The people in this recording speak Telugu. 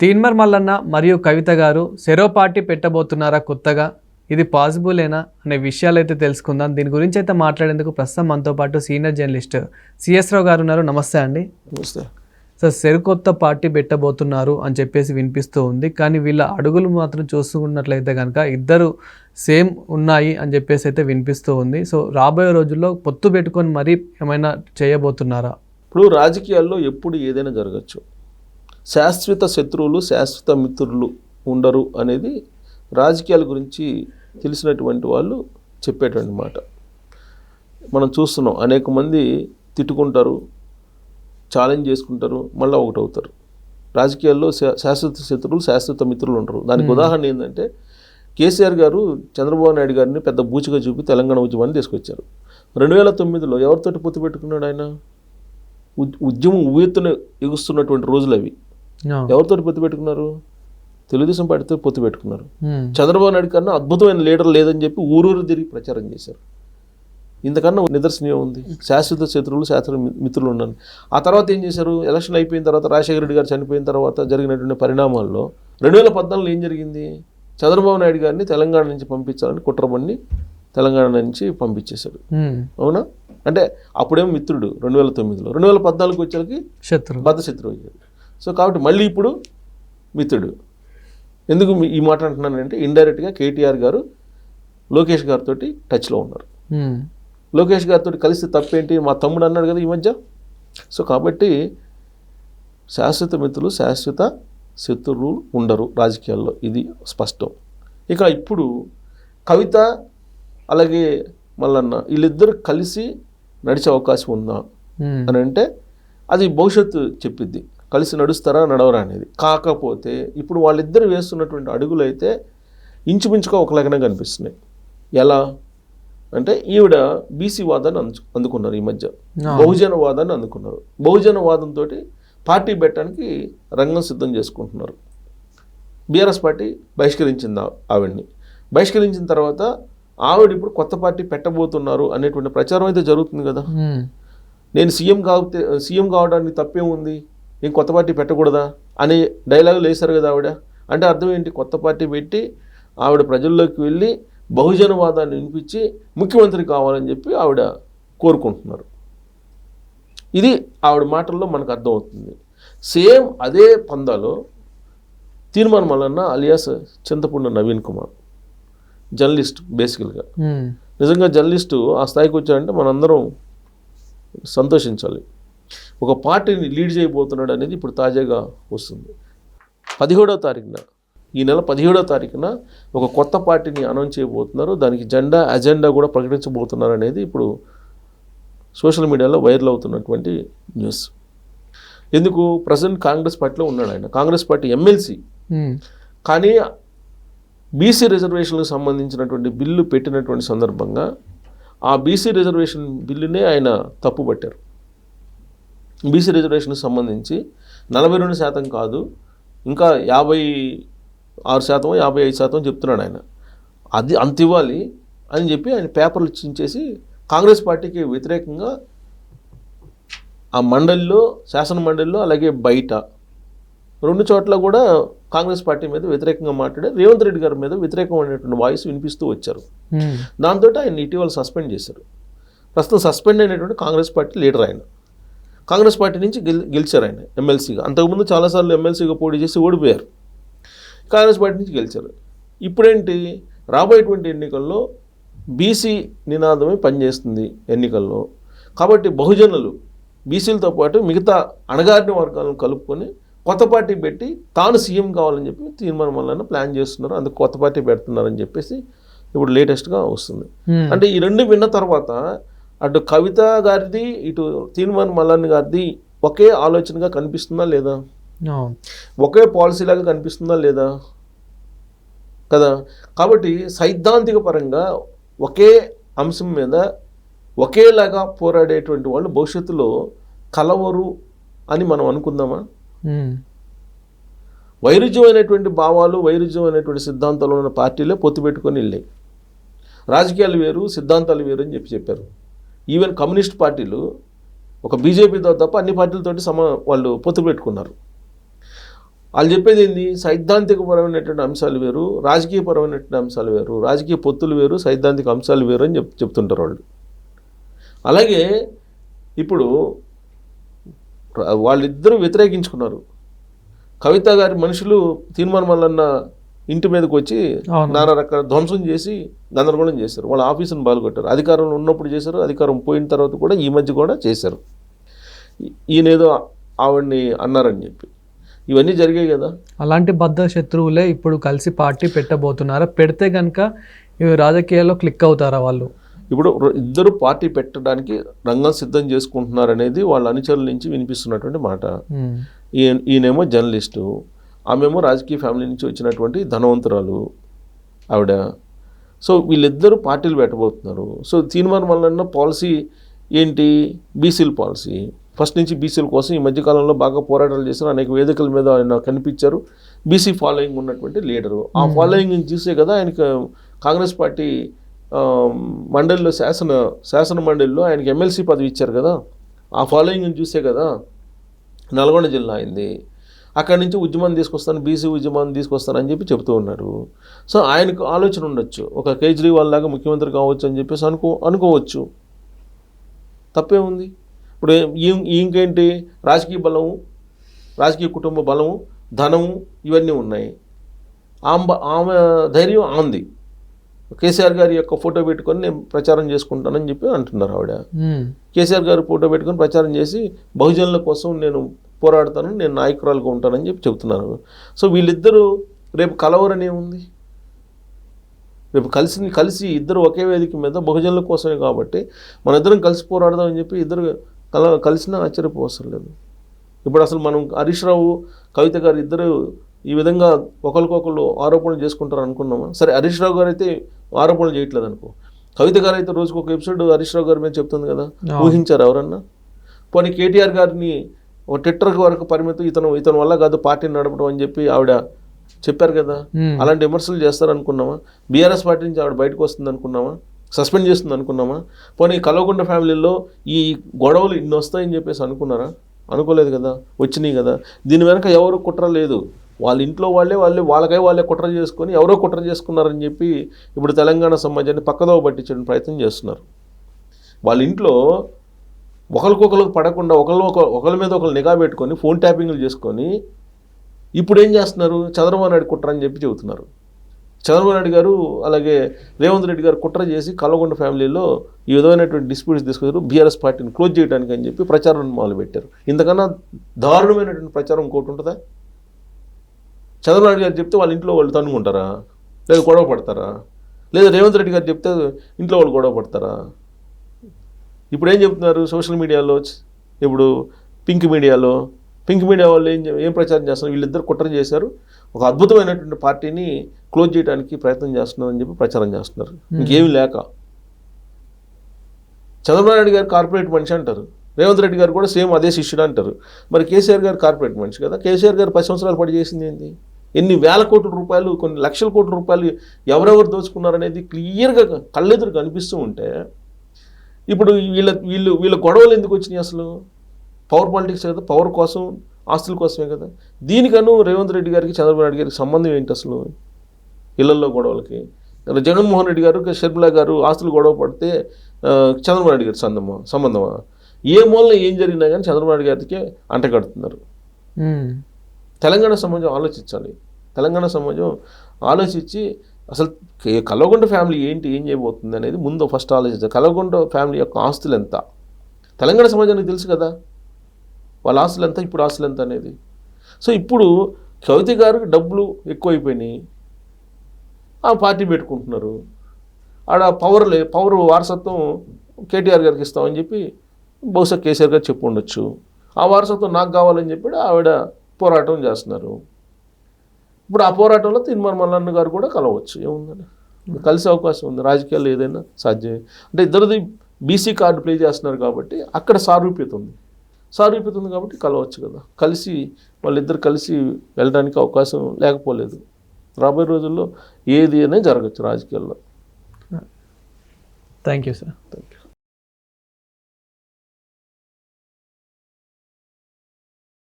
తీన్మర్ మల్లన్న మరియు కవిత గారు సెరో పార్టీ పెట్టబోతున్నారా కొత్తగా? ఇది పాసిబులేనా అనే విషయాలు అయితే తెలుసుకుందాం. దీని గురించి అయితే మాట్లాడేందుకు ప్రస్తుతం మనతో పాటు సీనియర్ జర్నలిస్ట్ సిఎస్ రావు గారు ఉన్నారు. నమస్తే అండి. నమస్తే. సార్ సరికొత్త పార్టీ పెట్టబోతున్నారు అని చెప్పేసి వినిపిస్తూ ఉంది. కానీ వీళ్ళ అడుగులు మాత్రం చూసుకున్నట్లయితే కనుక ఇద్దరు సేమ్ ఉన్నాయి అని చెప్పేసి అయితే వినిపిస్తూ ఉంది. సో రాబోయే రోజుల్లో పొత్తు పెట్టుకొని మరీ ఏమైనా చేయబోతున్నారా? ఇప్పుడు రాజకీయాల్లో ఎప్పుడు ఏదైనా జరగచ్చు. శాశ్వత శత్రువులు శాశ్వత మిత్రులు ఉండరు అనేది రాజకీయాల గురించి తెలిసినటువంటి వాళ్ళు చెప్పేటువంటి మాట మనం చూస్తున్నాం అనేక మంది తిట్టుకుంటారు ఛాలెంజ్ చేసుకుంటారు మళ్ళీ ఒకటవుతారు. రాజకీయాల్లో శా- శాశ్వత శత్రువులు శాశ్వత మిత్రులు ఉండరు. దానికి ఉదాహరణ ఏంటంటే కేసీఆర్ గారు చంద్రబాబు నాయుడు గారిని పెద్ద బూచిగా చూపి తెలంగాణ ఉద్యమాన్ని తీసుకొచ్చారు. రెండు వేల తొమ్మిదిలో ఎవరితోటి పొత్తు పెట్టుకున్నాడు ఆయన? ఉద్- ఉద్యమం ఉవ్వెత్తున ఎగుస్తున్నటువంటి రోజులు అవి. ఎవరితోటి పొత్తు పెట్టుకున్నారు? తెలుగుదేశం పార్టీతో పొత్తు పెట్టుకున్నారు. Hmm. చంద్రబాబు నాయుడు కన్నా అద్భుతమైన లీడర్ లేదని చెప్పి ఊరూరు తిరిగి ప్రచారం చేశారు. ఇంతకన్నా నిదర్శనం ఉంది శాశ్వత శత్రువులు శాశ్వత మిత్రులు ఉన్నారు ఆ తర్వాత ఏం చేశారు? ఎలక్షన్ అయిపోయిన తర్వాత రాజశేఖర రెడ్డి గారు చనిపోయిన తర్వాత జరిగినటువంటి పరిణామాల్లో రెండు వేల పద్నాలుగులో ఏం జరిగింది? చంద్రబాబు నాయుడు గారిని తెలంగాణ నుంచి పంపించాలని కుట్రబండి తెలంగాణ నుంచి పంపించేశాడు. Hmm. అవునా? అంటే అప్పుడేమో మిత్రుడు రెండు వేల తొమ్మిదిలో. రెండు వేల పద్నాలుగు వచ్చేసరికి శత్రు బద్ధ శత్రువు అయ్యాడు. సో కాబట్టి మళ్ళీ ఇప్పుడు మిత్రుడు. ఎందుకు ఈ మాట అంటున్నానంటే ఇండైరెక్ట్గా కేటీఆర్ గారు లోకేష్ గారితో టచ్లో ఉన్నారు. లోకేష్ గారితో కలిసి తప్పేంటి? మా తమ్ముడు అన్నాడు కదా ఈ మధ్య. సో కాబట్టి శాశ్వత మిత్రులు శాశ్వత శత్రువులు ఉండరు రాజకీయాల్లో. ఇది స్పష్టం. ఇక ఇప్పుడు కవిత అలాగే మల్లన్న వీళ్ళిద్దరు కలిసి నడిచే అవకాశం ఉందా. అని అంటే అది భవిష్యత్తు చెప్పిద్ది. కలిసి నడుస్తారా నడవరా అనేది. కాకపోతే ఇప్పుడు వాళ్ళిద్దరు వేస్తున్నటువంటి అడుగులు అయితే ఇంచుమించుగా ఒకలాగానే కనిపిస్తున్నాయి. ఎలా? అంటే ఈవిడ బీసీ వాదాన్ని అందు అందుకున్నారు ఈ మధ్య. బహుజన వాదాన్ని అందుకున్నారు. బహుజన వాదంతో పార్టీ పెట్టడానికి రంగం సిద్ధం చేసుకుంటున్నారు. బీఆర్ఎస్ పార్టీ బహిష్కరించింది ఆవిడ్ని. బహిష్కరించిన తర్వాత ఆవిడ ఇప్పుడు కొత్త పార్టీ పెట్టబోతున్నారు అనేటువంటి ప్రచారం అయితే జరుగుతుంది కదా. నేను సీఎం కాకపోతే సీఎం కావడానికి తప్పే నేను కొత్త పార్టీ పెట్టకూడదా అనే డైలాగులు వేశారు కదా ఆవిడ. అంటే అర్థం ఏంటి? కొత్త పార్టీ పెట్టి ఆవిడ ప్రజల్లోకి వెళ్ళి బహుజనవాదాన్ని వినిపించి ముఖ్యమంత్రి కావాలని చెప్పి ఆవిడ కోరుకుంటున్నారు. ఇది ఆవిడ మాటల్లో మనకు అర్థమవుతుంది. సేమ్ అదే పందాలో తీర్మానం మల్లన్న అలియాస్ చింతపండు నవీన్ కుమార్ జర్నలిస్ట్ బేసికల్గా. నిజంగా జర్నలిస్టు ఆ స్థాయికి వచ్చాడంటే మనందరం సంతోషించాలి. ఒక పార్టీని లీడ్ చేయబోతున్నాడు అనేది ఇప్పుడు తాజాగా వస్తుంది. పదిహేడవ తారీఖున ఈ నెల పదిహేడవ తారీఖున ఒక కొత్త పార్టీని అనౌన్స్ చేయబోతున్నారు. దానికి జెండా అజెండా కూడా ప్రకటించబోతున్నారు అనేది ఇప్పుడు సోషల్ మీడియాలో వైరల్ అవుతున్నటువంటి న్యూస్. ఎందుకు? ప్రజెంట్ కాంగ్రెస్ పార్టీలో ఉన్నాడు ఆయన. Congress party MLC. కానీ బీసీ రిజర్వేషన్లకు సంబంధించినటువంటి బిల్లు పెట్టినటువంటి సందర్భంగా ఆ బీసీ రిజర్వేషన్ బిల్లునే ఆయన తప్పుపట్టారు. బీసీ రిజర్వేషన్కి సంబంధించి నలభై రెండు శాతం కాదు ఇంకా యాభై ఆరు శాతం యాభై ఐదు శాతం చెప్తున్నాడు ఆయన. అది అంత ఇవ్వాలి అని చెప్పి ఆయన పేపర్లు చించేసి కాంగ్రెస్ పార్టీకి వ్యతిరేకంగా ఆ మండలిలో శాసన మండలిలో అలాగే బయట రెండు చోట్ల కూడా కాంగ్రెస్ పార్టీ మీద వ్యతిరేకంగా మాట్లాడారు రేవంత్ రెడ్డి గారి మీద వ్యతిరేకమైనటువంటి వాయిస్ వినిపిస్తూ వచ్చారు. దాంతో ఆయన ఇటీవల సస్పెండ్ చేశారు. ప్రస్తుతం సస్పెండ్ అయినటువంటి కాంగ్రెస్ పార్టీ లీడర్ ఆయన. కాంగ్రెస్ పార్టీ నుంచి గెల్ గెలిచారు ఆయన ఎమ్మెల్సీగా. అంతకుముందు చాలాసార్లు ఎమ్మెల్సీగా పోటీ చేసి ఓడిపోయారు. కాంగ్రెస్ పార్టీ నుంచి గెలిచారు. ఇప్పుడేంటి? రాబోయేటువంటి ఎన్నికల్లో బీసీ నినాదమే పనిచేస్తుంది ఎన్నికల్లో. కాబట్టి బహుజనులు బీసీలతో పాటు మిగతా అణగారిన వర్గాలను కలుపుకొని కొత్త పార్టీ పెట్టి తాను సీఎం కావాలని చెప్పి తీర్మానం వల్ల ప్లాన్ చేస్తున్నారు. అందుకు కొత్త పార్టీ పెడుతున్నారని చెప్పేసి ఇప్పుడు లేటెస్ట్గా వస్తుంది. అంటే ఈ రెండు విన్న తర్వాత అటు కవిత గారిది ఇటు తీర్మాన్ మల్లన్ గారిది ఒకే ఆలోచనగా కనిపిస్తుందా లేదా? ఒకే పాలసీ లాగా కనిపిస్తుందా లేదా? కదా? కాబట్టి సైద్ధాంతిక పరంగా ఒకే అంశం మీద ఒకేలాగా పోరాడేటువంటి వాళ్ళు భవిష్యత్తులో కలవరు అని మనం అనుకుందామా. వైరుధ్యమైనటువంటి భావాలు వైరుధ్యమైనటువంటి సిద్ధాంతాలు ఉన్న పార్టీలే పొత్తు పెట్టుకొని వెళ్ళాయి. రాజకీయాలు వేరు సిద్ధాంతాలు వేరు అని చెప్పి చెప్పారు. ఈవెన్ కమ్యూనిస్ట్ పార్టీలు ఒక బీజేపీతో తప్ప అన్ని పార్టీలతోటి సమ వాళ్ళు పొత్తు పెట్టుకున్నారు. వాళ్ళు చెప్పేది ఏంది? సైద్ధాంతికపరమైనటువంటి అంశాలు వేరు రాజకీయపరమైనటువంటి అంశాలు వేరు రాజకీయ పొత్తులు వేరు సైద్ధాంతిక అంశాలు వేరు అని చెప్ చెప్తుంటారు వాళ్ళు. అలాగే ఇప్పుడు వాళ్ళిద్దరూ వ్యతిరేకించుకున్నారు. కవిత గారి మనుషులు తీర్మానం మల్లన్న ఇంటి మీదకి వచ్చి. నానా రకాల ధ్వంసం చేసి గందరగోళం చేశారు. వాళ్ళ ఆఫీసును బాలుకొట్టారు అధికారంలో ఉన్నప్పుడు చేశారు అధికారం పోయిన తర్వాత కూడా ఈ మధ్య కూడా చేశారు. ఈయనేదో ఆవిడ్ని అన్నారని చెప్పి. ఇవన్నీ జరిగాయి కదా? అలాంటి బద్ద శత్రువులే ఇప్పుడు కలిసి పార్టీ పెట్టబోతున్నారా? పెడితే కనుక రాజకీయాల్లో క్లిక్ అవుతారా వాళ్ళు? ఇప్పుడు ఇద్దరు పార్టీ పెట్టడానికి రంగం సిద్ధం చేసుకుంటున్నారు అనేది వాళ్ళ అనుచరుల నుంచి వినిపిస్తున్నటువంటి మాట. ఈయనేమో జర్నలిస్టు ఆమెమో రాజకీయ ఫ్యామిలీ నుంచి వచ్చినటువంటి ధనవంతురాలు ఆవిడ. సో వీళ్ళిద్దరూ పార్టీలు పెట్టబోతున్నారు. సో తీర్మానం వల్ల పాలసీ ఏంటి? బీసీల పాలసీ. ఫస్ట్ నుంచి బీసీల కోసం ఈ మధ్యకాలంలో బాగా పోరాటాలు చేశారు అనేక వేదికల మీద ఆయన కనిపించారు. బీసీ ఫాలోయింగ్ ఉన్నటువంటి లీడరు. ఆ ఫాలోయింగ్ చూసే కదా ఆయనకు కాంగ్రెస్ పార్టీ మండలిలో శాసన శాసన మండలిలో ఆయనకి ఎమ్మెల్సీ పదవి ఇచ్చారు కదా. ఆ ఫాలోయింగ్ చూసే కదా నల్గొండ జిల్లా అయింది. అక్కడి నుంచి ఉద్యమం తీసుకొస్తాను బీసీ ఉద్యమాన్ని తీసుకొస్తానని చెప్పి చెబుతూ ఉన్నారు సో ఆయనకు ఆలోచన ఉండొచ్చు. ఒక కేజ్రీవాల్ లాగా ముఖ్యమంత్రి కావచ్చు అని చెప్పేసి అనుకో అనుకోవచ్చు. తప్పే ఉంది ఇప్పుడు ఇంకేంటి? రాజకీయ బలము రాజకీయ కుటుంబ బలము ధనము ఇవన్నీ ఉన్నాయి. ఆమె ఆమె ధైర్యం ఆంది. కేసీఆర్ గారి యొక్క ఫోటో పెట్టుకొని నేను ప్రచారం చేసుకుంటానని చెప్పి అంటున్నారు ఆవిడ. కేసీఆర్ గారు ఫోటో పెట్టుకొని ప్రచారం చేసి బహుజనుల కోసం నేను పోరాడతాను నేను నాయకురాలుగా ఉంటానని చెప్పి చెబుతున్నారు. సో వీళ్ళిద్దరూ రేపు కలవరని ఏముంది రేపు కలిసి కలిసి ఇద్దరు ఒకే వేదిక మీద బహుజనుల కోసమే కాబట్టి మన ఇద్దరం కలిసి పోరాడదామని చెప్పి ఇద్దరు కల కలిసినా ఆశ్చర్యపోవసరం లేదు. ఇప్పుడు అసలు మనం హరీష్ రావు కవిత గారు ఇద్దరు ఈ విధంగా ఒకరికొకరు ఆరోపణలు చేసుకుంటారు అనుకున్నామా? సరే హరీష్ రావు గారు అయితే ఆరోపణలు చేయట్లేదు అనుకో. కవిత గారు అయితే రోజుకు ఒక ఎపిసోడ్ హరీష్ రావు గారి మీద చెప్తుంది కదా. ఊహించారు ఎవరన్నా? పోనీ కేటీఆర్ గారిని ఒక ట్విట్టర్ వరకు పరిమితం ఇతను ఇతని వల్ల కాదు పార్టీని నడపడం అని చెప్పి ఆవిడ చెప్పారు కదా. అలాంటి విమర్శలు చేస్తారు అనుకున్నామా బీఆర్ఎస్ పార్టీ నుంచి ఆవిడ బయటకు వస్తుంది అనుకున్నామా సస్పెండ్ చేస్తుంది అనుకున్నామా పోనీ కలవకుండ ఫ్యామిలీలో ఈ గొడవలు ఇన్ని వస్తాయని చెప్పేసి అనుకున్నారా? అనుకోలేదు కదా. వచ్చినాయి కదా. దీని వెనక ఎవరు కుట్ర లేదు. వాళ్ళ ఇంట్లో వాళ్ళే వాళ్ళే వాళ్ళకై వాళ్ళే కుట్ర చేసుకొని ఎవరో కుట్ర చేసుకున్నారని చెప్పి ఇప్పుడు తెలంగాణ సమాజాన్ని పక్కదోవ పట్టించడం ప్రయత్నం చేస్తున్నారు. వాళ్ళ ఇంట్లో ఒకరికొకరికి పడకుండా ఒకళ్ళు ఒకరి మీద ఒకరు నిఘా పెట్టుకొని ఫోన్ ట్యాపింగ్లు చేసుకొని ఇప్పుడు ఏం చేస్తున్నారు? చంద్రబాబు నాయుడు కుట్ర అని చెప్పి చెబుతున్నారు. చంద్రబాబు నాయుడు గారు అలాగే రేవంత్ రెడ్డి గారు కుట్ర చేసి కల్వకుంట ఫ్యామిలీలో ఈ విధమైనటువంటి డిస్ప్యూట్స్ తీసుకొచ్చారు. బీఆర్ఎస్ పార్టీని క్లోజ్ చేయడానికి అని చెప్పి ప్రచారం మొదలుపెట్టారు. ఇంతకన్నా దారుణమైనటువంటి ప్రచారం ఇంకోటి ఉంటుందా? చంద్రబాబు నాయుడు గారు చెప్తే వాళ్ళ ఇంట్లో వాళ్ళు తన్నుకుంటారా? లేదా గొడవ పడతారా? లేదా రేవంత్ రెడ్డి గారు చెప్తే ఇంట్లో వాళ్ళు గొడవ పడతారా? ఇప్పుడు ఏం చెప్తున్నారు? సోషల్ మీడియాలో ఇప్పుడు పింక్ మీడియాలో పింక్ మీడియా వాళ్ళు ఏం ఏం ప్రచారం చేస్తున్నారు? వీళ్ళిద్దరు కుట్ర చేశారు. ఒక అద్భుతమైనటువంటి పార్టీని క్లోజ్ చేయడానికి ప్రయత్నం చేస్తున్నారు అని చెప్పి ప్రచారం చేస్తున్నారు. ఇంకేమీ లేక. చంద్రబాబు నాయుడు గారు కార్పొరేట్ మనిషి అంటారు. రేవంత్ రెడ్డి గారు కూడా సేమ్ అదే శిష్యుడు అంటారు. మరి కేసీఆర్ గారు కార్పొరేట్ మనిషి కదా? కేసీఆర్ గారు పది సంవత్సరాలు పడి చేసింది ఏంటి ఎన్ని వేల కోట్ల రూపాయలు కొన్ని లక్షల కోట్ల రూపాయలు ఎవరెవరు దోచుకున్నారనేది క్లియర్గా కళ్ళెదురు కనిపిస్తూ ఉంటే ఇప్పుడు వీళ్ళ వీళ్ళు వీళ్ళ గొడవలు ఎందుకు వచ్చినాయి అసలు? పవర్ పాలిటిక్స్ కదా పవర్ కోసం ఆస్తుల కోసమే కదా. దీనికను రేవంత్ రెడ్డి గారికి చంద్రబాబు నాయుడు గారికి సంబంధం ఏంటి అసలు? ఇళ్ళల్లో గొడవలకి. జగన్మోహన్ రెడ్డి గారు షర్మిల గారు ఆస్తులు గొడవ పడితే చంద్రబాబు నాయుడు గారి సంబంధమా సంబంధమా? ఏ మూలన ఏం జరిగినా కానీ చంద్రబాబు నాయుడు గారికి అంటగడుతున్నారు. తెలంగాణ సమాజం ఆలోచించాలి. తెలంగాణ సమాజం ఆలోచించి అసలు కే- ఫ్యామిలీ ఏంటి ఏం చేయబోతుంది అనేది ముందు ఫస్ట్ ఆలోచించాలి కల్వకుంట్ల ఫ్యామిలీ యొక్క ఆస్తులు ఎంత? తెలంగాణ సమాజానికి తెలుసు కదా. వాళ్ళ ఆస్తులు ఎంత ఇప్పుడు ఆస్తులు ఎంత అనేది. సో ఇప్పుడు కవిత గారికి డబ్బులు ఎక్కువైపోయినాయి. ఆ పార్టీ పెట్టుకుంటున్నారు. ఆడ పవర్ లే పవర్ వారసత్వం కేటీఆర్ గారికి ఇస్తామని చెప్పి బహుశా కేసీఆర్ గారు చెప్పు ఉండొచ్చు. ఆ వారసత్వం నాకు కావాలని చెప్పి ఆవిడ పోరాటం చేస్తున్నారు. ఇప్పుడు ఆ పోరాటంలో తిరుమల మల్లన్న గారు కూడా కలవచ్చు. ఏముందని కలిసే అవకాశం ఉంది. రాజకీయాల్లో ఏదైనా సాధ్యమే. అంటే ఇద్దరిది బీసీ కార్డు ప్లే చేస్తున్నారు కాబట్టి అక్కడ సారూప్యత ఉంది. సారూప్యత ఉంది కాబట్టి కలవచ్చు కదా. కలిసి వాళ్ళిద్దరు కలిసి వెళ్ళడానికి అవకాశం లేకపోలేదు. రాబోయే రోజుల్లో ఏది అనేది జరగచ్చు రాజకీయాల్లో. Thank you sir